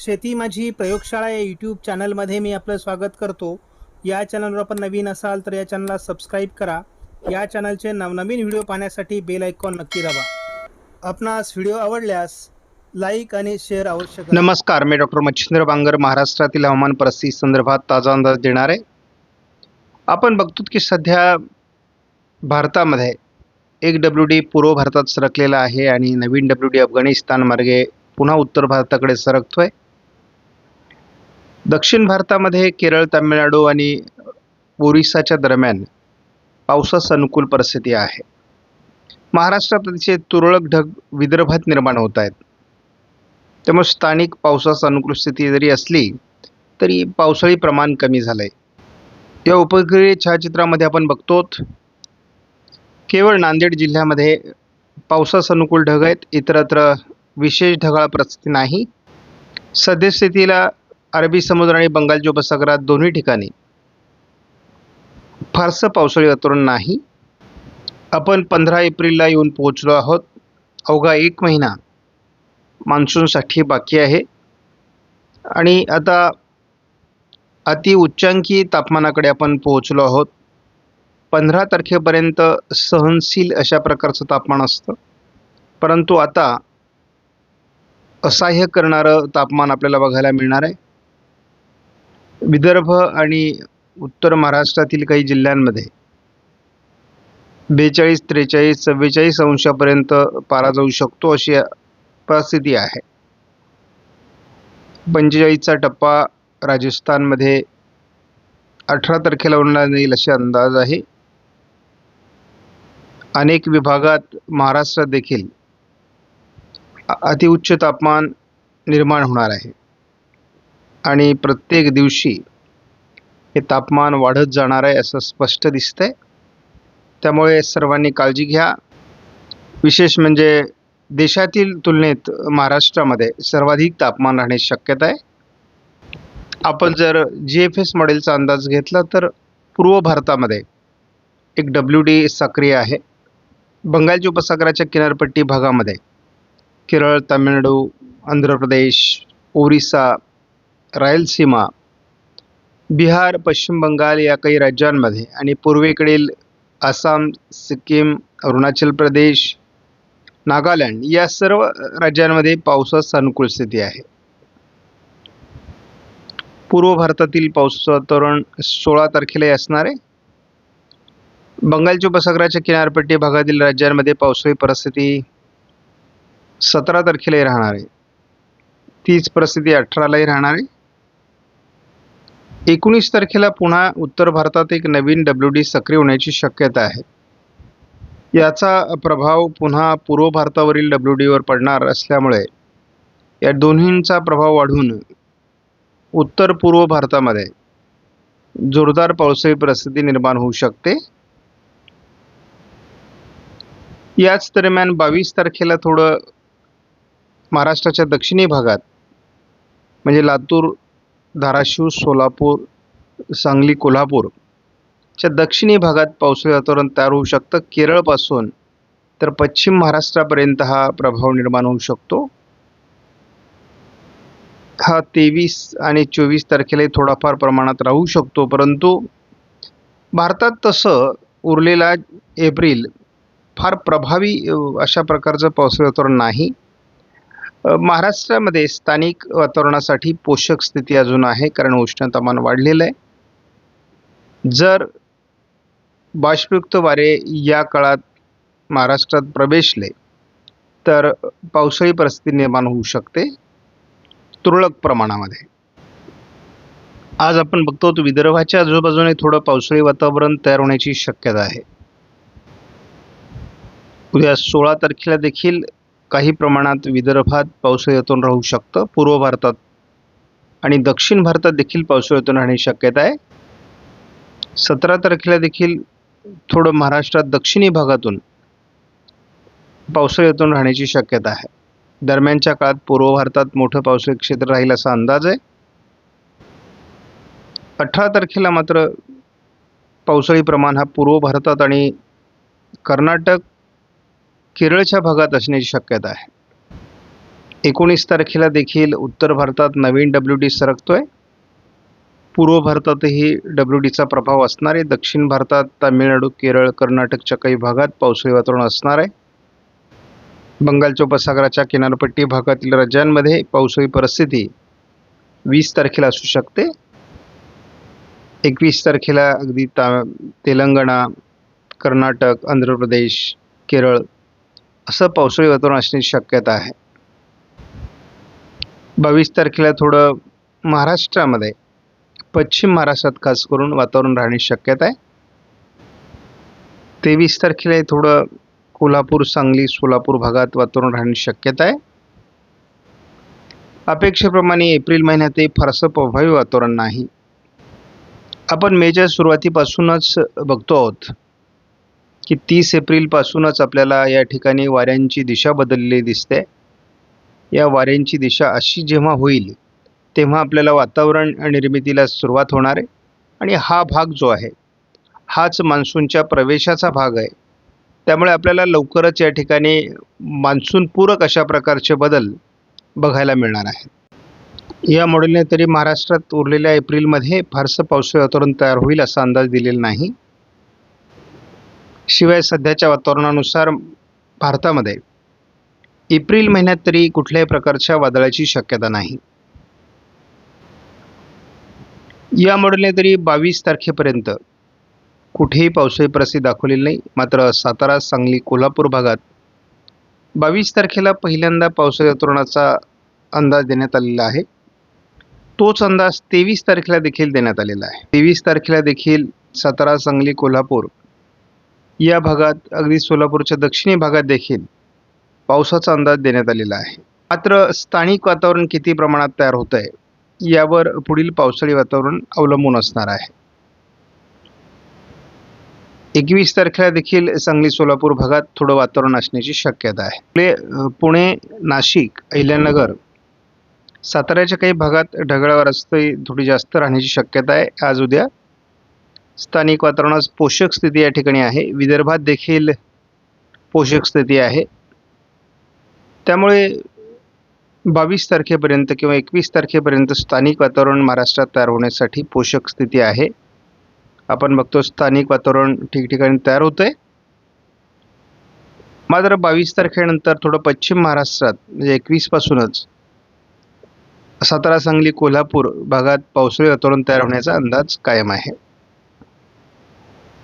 शेती माझी प्रयोगशाळा या यूट्यूब चॅनलमध्ये मी आपलं स्वागत करतो. या चॅनलवर आपण नवीन असाल तर या चॅनलला सबस्क्राईब करा. या चॅनलचे नवनवीन व्हिडिओ पाहण्यासाठी बेल आयकॉन नक्की दाबा. आपणास व्हिडिओ आवडल्यास लाईक आणि शेअर आवश्यक नमस्कार मी डॉक्टर मच्छिंद्र बांगर महाराष्ट्रातील हवामान परिस्थिती संदर्भात ताजा अंदाज देणार. आहे आपण बघतो की सध्या भारतामध्ये एक डब्ल्यू डी पूर्व भारतात सरकलेला आहे आणि नवीन डब्ल्यू डी अफगाणिस्तान मार्गे पुन्हा उत्तर भारताकडे सरकतोय. दक्षिण भारतामध्ये केरळ तामिळनाडू आणि ओरिसाच्या दरम्यान पावसास अनुकूल परिस्थिती आहे. महाराष्ट्रात अतिशय तुरळक ढग विदर्भात निर्माण होत आहेत. त्यामुळे स्थानिक पावसास अनुकूल स्थिती जरी असली तरी पावसाळी प्रमाण कमी झालं आहे या उपग्रह छायाचित्रामध्ये आपण बघतो केवळ नांदेड जिल्ह्यामध्ये पावसास अनुकूल ढग आहेत इतरत्र विशेष ढगाळ परिस्थिती नाही. सद्यस्थितीला अरबी समुद्र आणि बंगालच्या उपसागरात दोन्ही ठिकाणी फारसं पावसाळी वातावरण नाही. आपण पंधरा एप्रिलला येऊन पोहोचलो आहोत. अवघा एक महिना मान्सूनसाठी बाकी आहे. आणि आता अति उच्चांकी तापमानाकडे आपण पोहोचलो आहोत. पंधरा तारखेपर्यंत सहनशील अशा प्रकारचं तापमान असतं. परंतु आता असह्य करणारं तापमान आपल्याला बघायला मिळणार आहे. विदर्भ आणि उत्तर महाराष्ट्रातील काही जिल्ह्यांमध्ये बेचाळीस त्रेचाळीस चव्वेचाळीस अंशापर्यंत पारा जाऊ शकतो अशी परिस्थिती आहे. पंचेचाळीसचा टप्पा राजस्थानमध्ये अठरा तारखेला उडणार येईल असे अंदाज आहे. अनेक विभागात महाराष्ट्रात देखील अतिउच्च तापमान निर्माण होणार आहे. आणि प्रत्येक दिवशी हे तापमान वाढत जाणार आहे असं स्पष्ट दिसतंय. त्यामुळे सर्वांनी काळजी घ्या. विशेष म्हणजे देशातील तुलनेत महाराष्ट्रामध्ये सर्वाधिक तापमान राहण्याची शक्यता आहे. आपण जर जी एफ एस मॉडेलचा अंदाज घेतला तर पूर्व भारतामध्ये एक डब्ल्यू डी सक्रिय आहे. बंगालच्या उपसागराच्या किनारपट्टी भागामध्ये केरळ तामिळनाडू आंध्र प्रदेश ओरिसा रायलसीमा बिहार पश्चिम बंगाल या काही राज्यांमध्ये आणि पूर्वेकडील आसाम सिक्कीम अरुणाचल प्रदेश नागालँड या सर्व राज्यांमध्ये पावसास अनुकूल स्थिती आहे. पूर्व भारतातील पावसाचं वातावरण सोळा तारखेलाही असणार. आहे बंगालच्या उपसागराच्या किनारपट्टी भागातील राज्यांमध्ये पावसाळी परिस्थिती सतरा तारखेलाही राहणार. आहे तीच परिस्थिती अठरालाही राहणार. आहे एकोणीस तारखेला पुन्हा उत्तर भारतात एक नवीन डब्ल्यू डी सक्रिय होण्याची शक्यता आहे. याचा प्रभाव पुन्हा पूर्व भारतावरील डब्ल्यू डीवर पडणार असल्यामुळे या दोन्हींचा प्रभाव वाढून उत्तर पूर्व भारतामध्ये जोरदार पावसाळी परिस्थिती निर्माण होऊ शकते. याच दरम्यान बावीस तारखेला थोडं महाराष्ट्राच्या दक्षिणी भागात म्हणजे लातूर धाराशिव सोलापूर सांगली कोल्हापूर. च्या दक्षिणी भागात पावसाळी वातावरण तयार होऊ शकतं. केरळपासून तर पश्चिम महाराष्ट्रापर्यंत हा प्रभाव निर्माण होऊ शकतो. हा तेवीस आणि चोवीस तारखेलाही थोडाफार प्रमाणात राहू शकतो. परंतु भारतात तसं उरलेला एप्रिल फार प्रभावी अशा प्रकारचं पावसाळी वातावरण नाही. महाराष्ट्रामध्ये स्थानिक वातावरणासाठी पोषक स्थिती अजून आहे कारण उष्णतामान वाढलेलं आहे. जर बाष्पयुक्त वारे या काळात महाराष्ट्रात प्रवेशले तर पावसाळी परिस्थिती निर्माण होऊ शकते तुरळक प्रमाणामध्ये. आज आपण बघतो विदर्भाच्या आजूबाजूने थोडं पावसाळी वातावरण तयार होण्याची शक्यता आहे. उद्या सोळा तारखेला देखील काही प्रमाणात विदर्भात पावसाळ्यातून राहू शकतं पूर्व भारतात आणि दक्षिण भारतात देखील पावसाळ्यातून राहण्याची शक्यता आहे. सतरा तारखेला देखील थोडं महाराष्ट्रात दक्षिणी भागातून पावसाळ्यातून राहण्याची शक्यता आहे. दरम्यानच्या काळात पूर्व भारतात मोठं पावसाळी क्षेत्र राहील असा अंदाज आहे. अठरा तारखेला मात्र पावसाळी प्रमाण हा पूर्व भारतात आणि कर्नाटक केरळच्या भागात असण्याची शक्यता आहे. एकोणीस तारखेला देखील उत्तर भारतात नवीन डब्ल्यू डी सरकतोय. पूर्व भारतातही डब्ल्यू डीचा प्रभाव असणार आहे. दक्षिण भारतात तामिळनाडू केरळ कर्नाटकच्या काही भागात पावसाळी वातावरण असणार आहे. बंगालच्या उपसागराच्या किनारपट्टी भागातील राज्यांमध्ये पावसाळी परिस्थिती वीस तारखेला असू शकते. एकवीस तारखेला अगदी ता तेलंगणा कर्नाटक आंध्र प्रदेश केरळ असं पावसाळी वातावरण असण्याची शक्यता आहे. बावीस तारखेला थोडं महाराष्ट्रामध्ये पश्चिम महाराष्ट्रात खास करून वातावरण राहण्याची शक्यता आहे. तेवीस तारखेला थोडं कोल्हापूर सांगली सोलापूर भागात वातावरण राहण्याची शक्यता आहे. अपेक्षेप्रमाणे एप्रिल महिन्यातही फारसं प्रभावी वातावरण नाही. आपण मेच्या सुरुवातीपासूनच बघतो आहोत. की तीस एप्रिलपासूनच आपल्याला या ठिकाणी वाऱ्यांची दिशा बदललेली दिसते. या वाऱ्यांची दिशा अशी जेव्हा होईल तेव्हा आपल्याला वातावरण निर्मितीला सुरुवात होणार आहे. आणि हा भाग जो आहे हाच मान्सूनच्या प्रवेशाचा भाग आहे. त्यामुळे आपल्याला लवकरच या ठिकाणी मान्सूनपूरक अशा प्रकारचे बदल बघायला मिळणार आहेत. या मॉडेलने तरी महाराष्ट्रात उरलेल्या एप्रिलमध्ये फारसं पावसाळी वातावरण तयार होईल असा अंदाज दिलेला नाही. शिवाय सध्याच्या वातावरणानुसार भारतामध्ये एप्रिल महिन्यात तरी कुठल्याही प्रकारच्या वादळाची शक्यता नाही. या मॉडेलने तरी बावीस तारखेपर्यंत कुठेही पावसाळी परिस्थिती दाखवलेली नाही. मात्र सातारा सांगली कोल्हापूर भागात बावीस तारखेला पहिल्यांदा पावसाळी वातावरणाचा अंदाज देण्यात आलेला आहे. तोच अंदाज तेवीस तारखेला देखील देण्यात आलेला आहे. तेवीस तारखेला देखील सातारा सांगली कोल्हापूर या भागात अगदी सोलापूरच्या दक्षिणी भागात देखील पावसाचा अंदाज देण्यात आलेला आहे. मात्र स्थानिक वातावरण किती प्रमाणात तयार होत आहे यावर पुढील पावसाळी वातावरण अवलंबून असणार आहे. एकवीस तारखेला देखील सांगली सोलापूर भागात थोडं वातावरण असण्याची शक्यता आहे. पुढे पुणे नाशिक अहिल्यानगर साताऱ्याच्या काही भागात ढगाळ रस्ते थोडी जास्त राहण्याची शक्यता आहे. आज उद्या स्थानिक वातावरणास पोषक स्थिती या ठिकाणी आहे. विदर्भात देखील पोषक स्थिती आहे. त्यामुळे बावीस तारखेपर्यंत किंवा एकवीस तारखेपर्यंत स्थानिक वातावरण महाराष्ट्रात तयार होण्यासाठी पोषक स्थिती आहे. आपण बघतो स्थानिक वातावरण ठिकठिकाणी तयार होतं आहे मात्र बावीस तारखेनंतर थोडं पश्चिम महाराष्ट्रात म्हणजे एकवीसपासूनच सातारा सांगली कोल्हापूर भागात पावसाळी वातावरण तयार होण्याचा अंदाज कायम आहे.